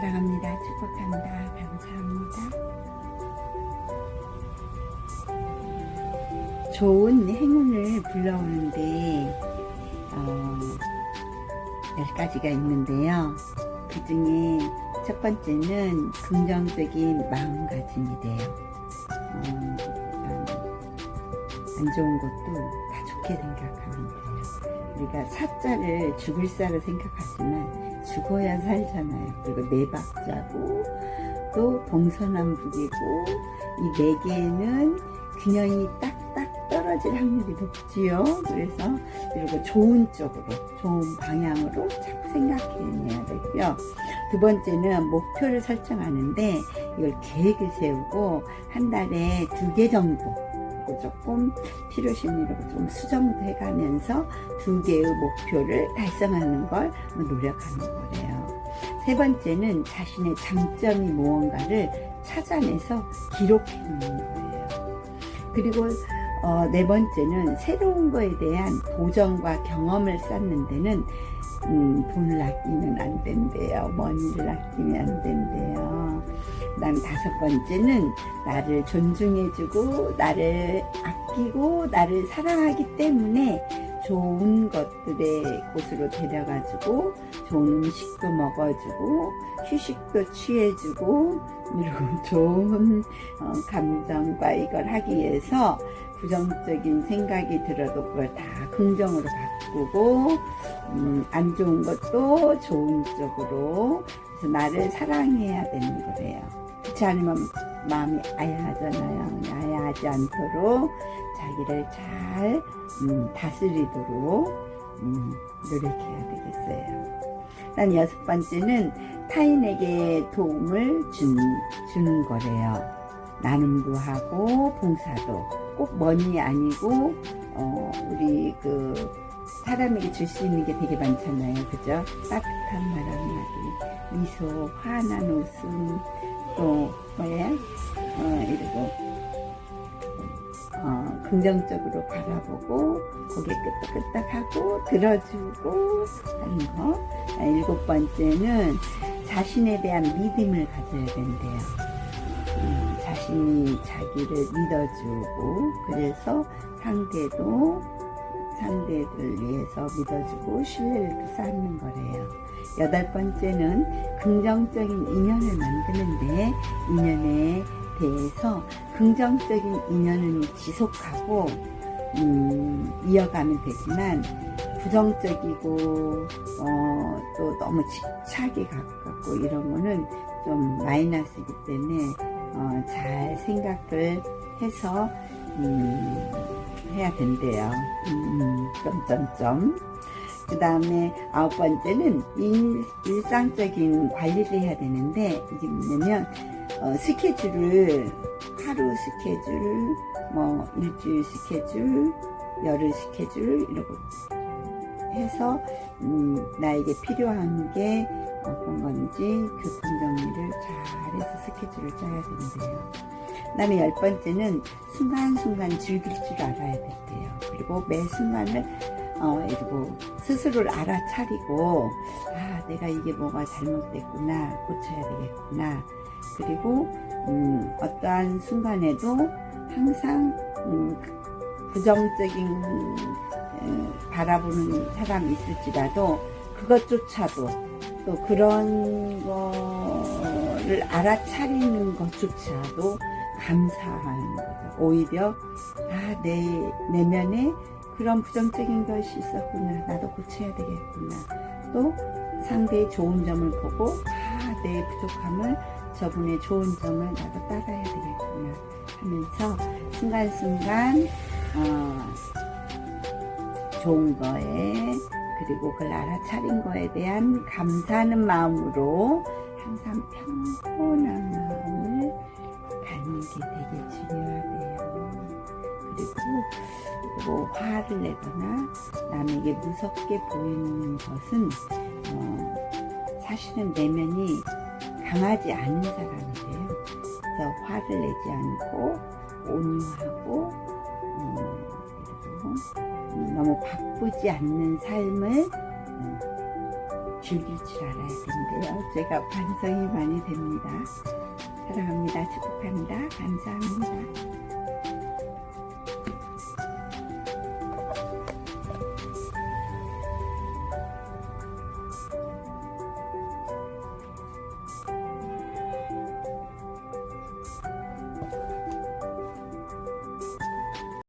사랑합니다. 축복합니다. 감사합니다. 좋은 행운을 불러오는데 어, 10가지가 있는데요. 그 중에 첫 번째는 긍정적인 마음가짐이 돼요. 어, 안 좋은 것도 다 좋게 생각하면 돼요. 우리가 사자를 죽을 사로 생각하지만 죽어야 살잖아요. 그리고 네 박자고 또 동서남북이고 이 네 개는 균형이 딱딱 떨어질 확률이 높지요. 그래서 그리고 좋은 쪽으로 좋은 방향으로 자꾸 생각해내야 되고요. 두 번째는 목표를 설정하는데 이걸 계획을 세우고 한 달에 두 개 정도 그리고 조금 필요 심리로 좀 수정도 해가면서 두 개의 목표를 달성하는 걸 노력하는 거래요. 세 번째는 자신의 장점이 무언가를 찾아내서 기록해 놓는 거예요. 그리고 어, 네 번째는 새로운 거에 대한 도전과 경험을 쌓는 데는 음, 돈을 아끼면 안 된대요. 머니를 아끼면 안 된대요. 그다음 다섯 번째는 나를 존중해주고 나를 아끼고 나를 사랑하기 때문에 좋은 것들의 곳으로 데려가지고 좋은 음식도 먹어주고 휴식도 취해주고 그리고 좋은 어, 감정과 이걸 하기 위해서 부정적인 생각이 들어도 그걸 다 긍정으로 바꾸고 음, 안 좋은 것도 좋은 쪽으로 그래서 나를 사랑해야 되는 거래요. 그렇지 않으면 마음이 아야하잖아요. 아야하지 않도록 자기를 잘 음, 다스리도록 음, 노력해야 되겠어요. 난 여섯 번째는 타인에게 도움을 준, 주는 거래요. 나눔도 하고 봉사도 꼭 머니 아니고 어, 우리 그 사람에게 줄 수 있는 게 되게 많잖아요. 그죠? 따뜻한 말 한마디, 미소, 환한 웃음, 또 뭐야? 어, 이러고 어, 긍정적으로 바라보고 고개 끄덕끄덕하고 들어주고 하는 거. 아, 일곱 번째는 자신에 대한 믿음을 가져야 된대요. 음, 자신이 자기를 믿어주고 그래서 상대도 상대를 위해서 믿어주고 신뢰를 또 쌓는 거래요. 여덟 번째는 긍정적인 인연을 만드는데 인연에 대해서 긍정적인 인연을 지속하고 음, 이어가면 되지만 부정적이고 어, 또 너무 집착이 가깝고 이런 거는 좀 마이너스이기 때문에 어, 잘 생각을 해서 음, 해야 된대요. 음, 점점점. 그 다음에 아홉 번째는 일, 일상적인 관리를 해야 되는데 이게 뭐냐면 어, 스케줄을 하루 스케줄, 뭐 일주일 스케줄, 열흘 스케줄 이러고 해서 음, 나에게 필요한 게 어떤 건지 교통 정리를 잘해서 스케줄을 짜야 된대요. 그다음에 열 번째는 순간순간 즐길 줄 알아야 된대요. 그리고 매 순간을 어, 이러고 스스로를 알아차리고 아 내가 이게 뭐가 잘못됐구나 고쳐야 되겠구나 그리고 음, 어떠한 순간에도 항상 음, 부정적인 음, 바라보는 사람이 있을지라도 그것조차도 또 그런 거를 알아차리는 것조차도 감사하는 거죠. 오히려 아, 내 내면에 그런 부정적인 것이 있었구나. 나도 고쳐야 되겠구나. 또 상대의 좋은 점을 보고 아, 내 부족함을 저분의 좋은 점을 나도 따라야 되겠구나 하면서 순간순간 어, 좋은 거에 그리고 그걸 알아차린 거에 대한 감사하는 마음으로 항상 평온한 화를 내거나 남에게 무섭게 보이는 것은 어, 사실은 내면이 강하지 않은 사람이래요. 그래서 화를 내지 않고 온유하고 음, 너무 바쁘지 않는 삶을 음, 즐길 줄 알아야 된대요. 제가 반성이 많이 됩니다. 사랑합니다. 축복합니다. 감사합니다.